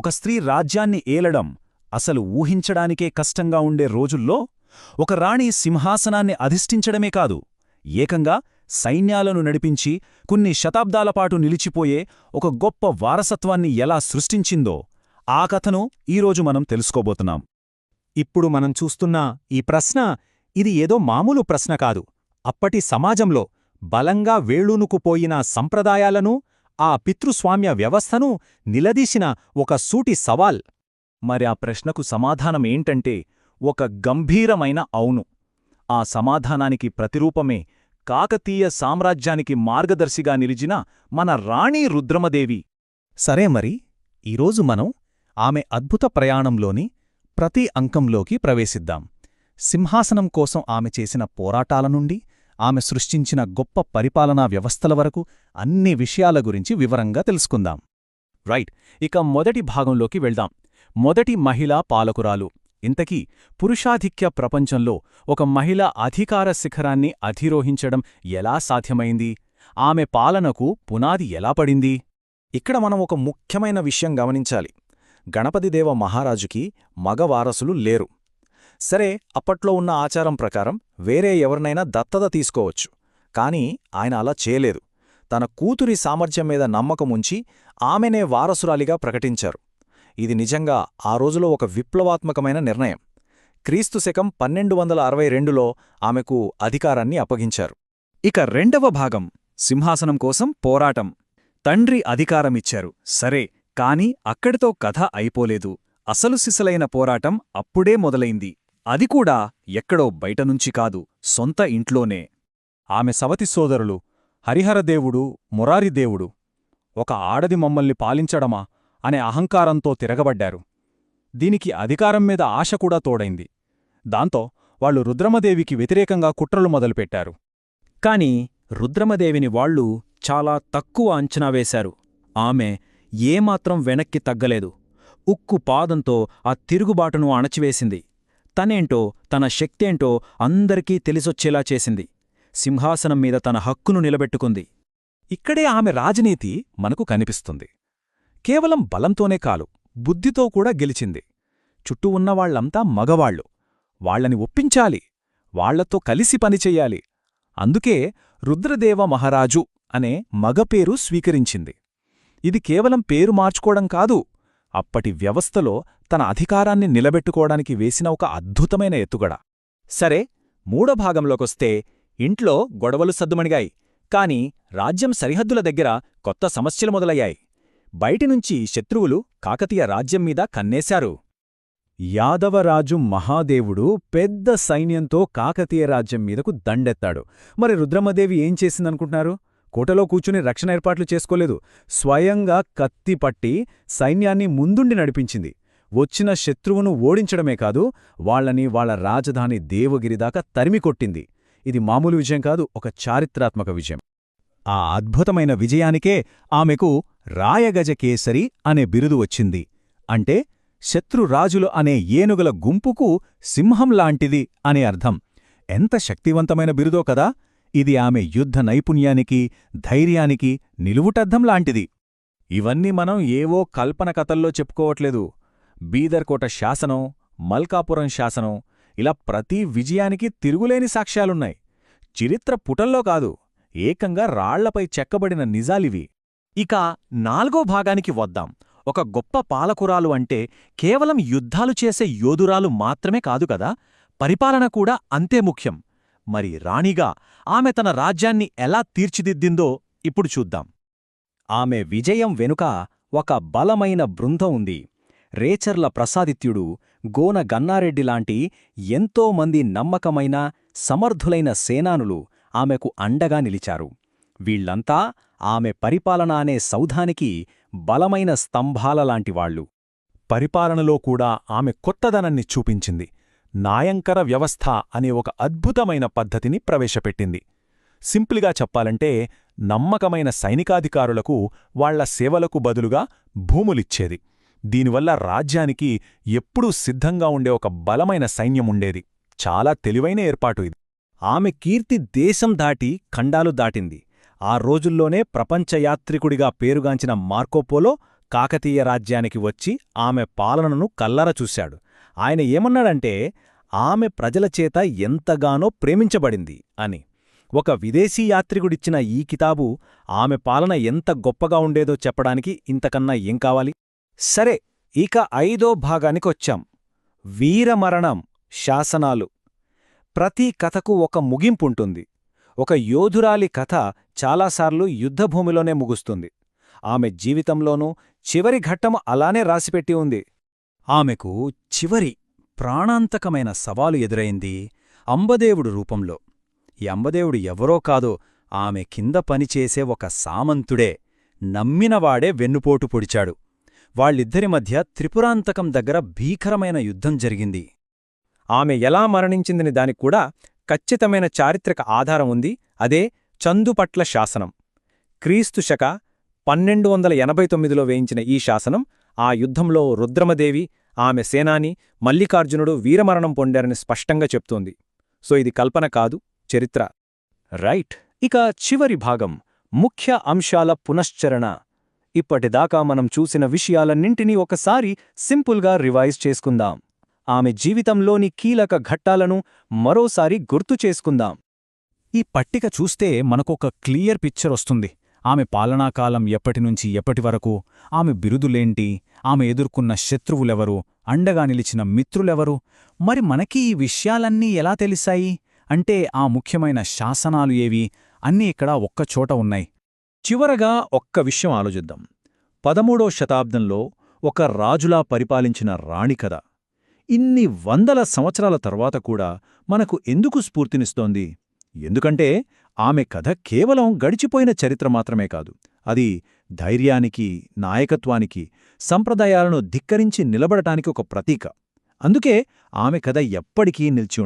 ఒక స్త్రీ రాజ్యాన్ని ఏలడం అసలు ఊహించడానికే కష్టంగా ఉండే రోజుల్లో ఒక రాణి సింహాసనాన్ని అధిష్ఠించడమే కాదు ఏకంగా సైన్యాలను నడిపించి కొన్ని శతాబ్దాలపాటు నిలిచిపోయే ఒక గొప్ప వారసత్వాన్ని ఎలా సృష్టించిందో ఆ కథను ఈరోజు మనం తెలుసుకోబోతున్నాం. ఇప్పుడు మనం చూస్తున్న ఈ ప్రశ్న ఇది ఏదో మామూలు ప్రశ్న కాదు. అప్పటి సమాజంలో బలంగా వేళూనుకుపోయిన సంప్రదాయాలను ఆ పితృస్వామ్య వ్యవస్థను నిలదీసిన ఒక సూటి సవాల్. మరి ఆ ప్రశ్నకు సమాధానమేంటంటే ఒక గంభీరమైన అవును. ఆ సమాధానానికి ప్రతిరూపమే కాకతీయ సామ్రాజ్యానికి మార్గదర్శిగా నిలిచిన మన రాణి రుద్రమదేవి. సరే మరి ఈరోజు మనం ఆమె అద్భుత ప్రయాణంలోని ప్రతి అంకంలోకి ప్రవేశిద్దాం. సింహాసనం కోసం ఆమె చేసిన పోరాటాల నుండి ఆమె సృష్టించిన గొప్ప పరిపాలనా వ్యవస్థల వరకు అన్ని విషయాల గురించి వివరంగా తెలుసుకుందాం. రైట్ ఇక మొదటి భాగంలోకి వెళ్దాం. మొదటి మహిళా పాలకురాలు. ఇంతకీ పురుషాధిక్య ప్రపంచంలో ఒక మహిళ అధికార శిఖరాన్ని అధిరోహించడం ఎలా సాధ్యమైంది? ఆమె పాలనకు పునాది ఎలా పడింది? ఇక్కడ మనం ఒక ముఖ్యమైన విషయం గమనించాలి. గణపతిదేవ మహారాజుకి మగ వారసులు లేరు. సరే అప్పట్లో ఉన్న ఆచారం ప్రకారం వేరే ఎవరినైనా దత్తత తీసుకోవచ్చు. కాని ఆయన అలా చేయలేదు. తన కూతురి సామర్థ్యం మీద నమ్మకముంచి ఆమెనే వారసురాలిగా ప్రకటించారు. ఇది నిజంగా ఆ రోజులో ఒక విప్లవాత్మకమైన నిర్ణయం. క్రీస్తు శకం పన్నెండు వందల అరవై రెండులో ఆమెకు అధికారాన్ని అప్పగించారు. ఇక రెండవ భాగం సింహాసనం కోసం పోరాటం. తండ్రి అధికారమిచ్చారు సరే కాని అక్కడితో కథ అయిపోలేదు. అసలు సిసలైన పోరాటం అప్పుడే మొదలైంది. అది కూడా ఎక్కడో బయటనుంచి కాదు సొంత ఇంట్లోనే. ఆమె సవతి సోదరులు హరిహరదేవుడు మురారిదేవుడు ఒక ఆడది మమ్మల్ని పాలించడమా అనే అహంకారంతో తిరగబడ్డారు. దీనికి అధికారం మీద ఆశ కూడా తోడైంది. దాంతో వాళ్ళు రుద్రమదేవికి వ్యతిరేకంగా కుట్రలు మొదలుపెట్టారు. కాని రుద్రమదేవిని వాళ్ళు చాలా తక్కువ అంచనా వేశారు. ఆమె ఏమాత్రం వెనక్కి తగ్గలేదు. ఉక్కు పాదంతో ఆ తిరుగుబాటును అణచివేసింది. తనేంటో తన శక్తేంటో అందరికీ తెలిసొచ్చేలా చేసింది. సింహాసనం మీద తన హక్కును నిలబెట్టుకుంది. ఇక్కడే ఆమె రాజనీతి మనకు కనిపిస్తుంది. కేవలం బలంతోనే కాలు బుద్ధితో కూడా గెలిచింది. చుట్టూ ఉన్నవాళ్ళంతా మగవాళ్ళు వాళ్ళని ఒప్పించాలి. వాళ్ళతో కలిసి పనిచెయ్యాలి అందుకే రుద్రదేవ మహారాజు అనే మగపేరు స్వీకరించింది. ఇది కేవలం పేరు మార్చుకోవడం కాదు అప్పటి వ్యవస్థలో తన అధికారాన్ని నిలబెట్టుకోవడానికి వేసిన ఒక అద్భుతమైన ఎత్తుగడ. సరే మూడో భాగంలోకొస్తే ఇంట్లో గొడవలు సద్దుమణిగాయి. కాని రాజ్యం సరిహద్దుల దగ్గర కొత్త సమస్యలు మొదలయ్యాయి. బయటినుంచి శత్రువులు కాకతీయ రాజ్యం మీద కన్నేశారు. యాదవరాజు మహాదేవుడు పెద్ద సైన్యంతో కాకతీయ రాజ్యం మీదకు దండెత్తాడు. మరి రుద్రమదేవి ఏం చేసిందనుకుంటున్నారు? కోటలో కూర్చుని రక్షణ ఏర్పాట్లు చేసుకోలేదు. స్వయంగా కత్తి పట్టి సైన్యాన్ని ముందుండి నడిపించింది. వచ్చిన శత్రువును ఓడించడమే కాదు వాళ్ళని వాళ్ళ రాజధాని దేవగిరిదాకా తరిమికొట్టింది ఇది మామూలు విజయం కాదు ఒక చారిత్రాత్మక విజయం. ఆ అద్భుతమైన విజయానికే ఆమెకు రాయగజకేసరి అనే బిరుదు వచ్చింది. అంటే శత్రురాజులు అనే ఏనుగుల గుంపుకు సింహంలాంటిది అనే అర్థం. ఎంత శక్తివంతమైన బిరుదో కదా! ఇది ఆమె యుద్ధ నైపుణ్యానికి ధైర్యానికి నిలువుటద్దం లాంటిది. ఇవన్నీ మనం ఏవో కల్పన కథల్లో చెప్పుకోవట్లేదు. బీదర్కోట శాసనం మల్కాపురం శాసనం ఇలా ప్రతి విజయానికి తిరుగులేని సాక్ష్యాలున్నాయి. చరిత్ర పుటల్లో కాదు ఏకంగా రాళ్ళపై చెక్కబడిన నిజాలివి. ఇక నాల్గో భాగానికి వద్దాం. ఒక గొప్ప పాలకురాలు అంటే కేవలం యుద్ధాలు చేసే యోధురాలు మాత్రమే కాదు కదా? పరిపాలన కూడా అంతే ముఖ్యం. మరి రాణిగా ఆమె తన రాజ్యాన్ని ఎలా తీర్చిదిద్దిందో ఇప్పుడు చూద్దాం. ఆమె విజయం వెనుక ఒక బలమైన బృందం ఉంది. రేచర్ల ప్రసాదిత్యుడు గోన గన్నారెడ్డిలాంటి ఎంతోమంది నమ్మకమైన సమర్థులైన సేనానులు ఆమెకు అండగా నిలిచారు. వీళ్ళంతా ఆమె పరిపాలన అనే సౌధానికి బలమైన స్తంభాలలాంటివాళ్ళు పరిపాలనలో కూడా ఆమె కొత్తదనాన్ని చూపించింది. నాయంకర వ్యవస్థ అనే ఒక అద్భుతమైన పద్ధతిని ప్రవేశపెట్టింది. సింపుల్గా చెప్పాలంటే నమ్మకమైన సైనికాధికారులకు వాళ్ళ సేవలకు బదులుగా భూములిచ్చేది. దీనివల్ల రాజ్యానికి ఎప్పుడూ సిద్ధంగా ఉండే ఒక బలమైన సైన్యముండేది చాలా తెలివైన ఏర్పాటు ఇది. ఆమె కీర్తి దేశం దాటి ఖండాలు దాటింది. ఆ రోజుల్లోనే ప్రపంచయాత్రికుడిగా పేరుగాంచిన మార్కోపోలో కాకతీయ రాజ్యానికి వచ్చి ఆమె పాలనను కల్లర చూశాడు. ఆయన ఏమన్నాడంటే ఆమె ప్రజలచేత ఎంతగానో ప్రేమించబడింది అని. ఒక విదేశీ యాత్రికుడిచ్చిన ఈ కితాబు ఆమె పాలన ఎంత గొప్పగా ఉండేదో చెప్పడానికి ఇంతకన్నా ఏం కావాలి? సరే ఇక ఐదో భాగానికొచ్చాం వీరమరణం శాసనాలు. ప్రతి కథకు ఒక ముగింపుంటుంది. ఒక యోధురాలి కథ చాలాసార్లు యుద్ధభూమిలోనే ముగుస్తుంది. ఆమె జీవితంలోనూ చివరి ఘట్టం అలానే రాసిపెట్టి ఉంది. ఆమెకు చివరి ప్రాణాంతకమైన సవాలు ఎదురైంది అంబదేవుడు రూపంలో. ఈ అంబదేవుడు ఎవరో కాదో ఆమె కింద పనిచేసే ఒక సామంతుడే నమ్మినవాడే వెన్నుపోటు పొడిచాడు. వాళ్ళిద్దరి మధ్య త్రిపురాంతకం దగ్గర భీకరమైన యుద్ధం జరిగింది. ఆమె ఎలా మరణించిందని దానికూడా ఖచ్చితమైన చారిత్రక ఆధారం ఉంది. అదే చందుపట్ల శాసనం. క్రీస్తు శక పన్నెండు వందల ఎనభై తొమ్మిదిలో వేయించిన ఈ శాసనం ఆ యుద్ధంలో రుద్రమదేవి ఆమె సేనాని మల్లికార్జునుడు వీరమరణం పొందారని స్పష్టంగా చెప్తోంది. సో ఇది కల్పన కాదు చరిత్ర. రైట్. ఇక చివరి భాగం ముఖ్య అంశాల పునశ్చరణ. ఇప్పటిదాకా మనం చూసిన విషయాలన్నింటినీ ఒకసారి సింపుల్గా రివైజ్ చేసుకుందాం. ఆమె జీవితంలోని కీలక ఘట్టాలను మరోసారి గుర్తు చేసుకుందాం. ఈ పట్టిక చూస్తే మనకొక క్లియర్ పిక్చర్ వస్తుంది. ఆమె పాలనాకాలం ఎప్పటినుంచి ఎప్పటివరకు ఆమె బిరుదులేంటి ఆమె ఎదుర్కొన్న శత్రువులెవరు అండగా నిలిచిన మిత్రులెవరు మరి మనకి ఈ విషయాలన్నీ ఎలా తెలిసాయి అంటే ఆ ముఖ్యమైన శాసనాలు ఏవి? అన్నీ ఇక్కడ ఒక్కచోట ఉన్నాయి. చివరగా ఒక్క విషయం ఆలోచిద్దాం. పదమూడో శతాబ్దంలో ఒక రాజులా పరిపాలించిన రాణి కథ. ఇన్ని వందల సంవత్సరాల తర్వాత కూడా మనకు ఎందుకు స్ఫూర్తినిస్తోంది? ఎందుకంటే ఆమె కథ కేవలం గడిచిపోయిన చరిత్ర మాత్రమే కాదు అది ధైర్యానికి నాయకత్వానికి సంప్రదాయాలను ధిక్కరించి నిలబడటానికి ఒక ప్రతీక. అందుకే ఆమె కథ ఎప్పటికీ నిలిచి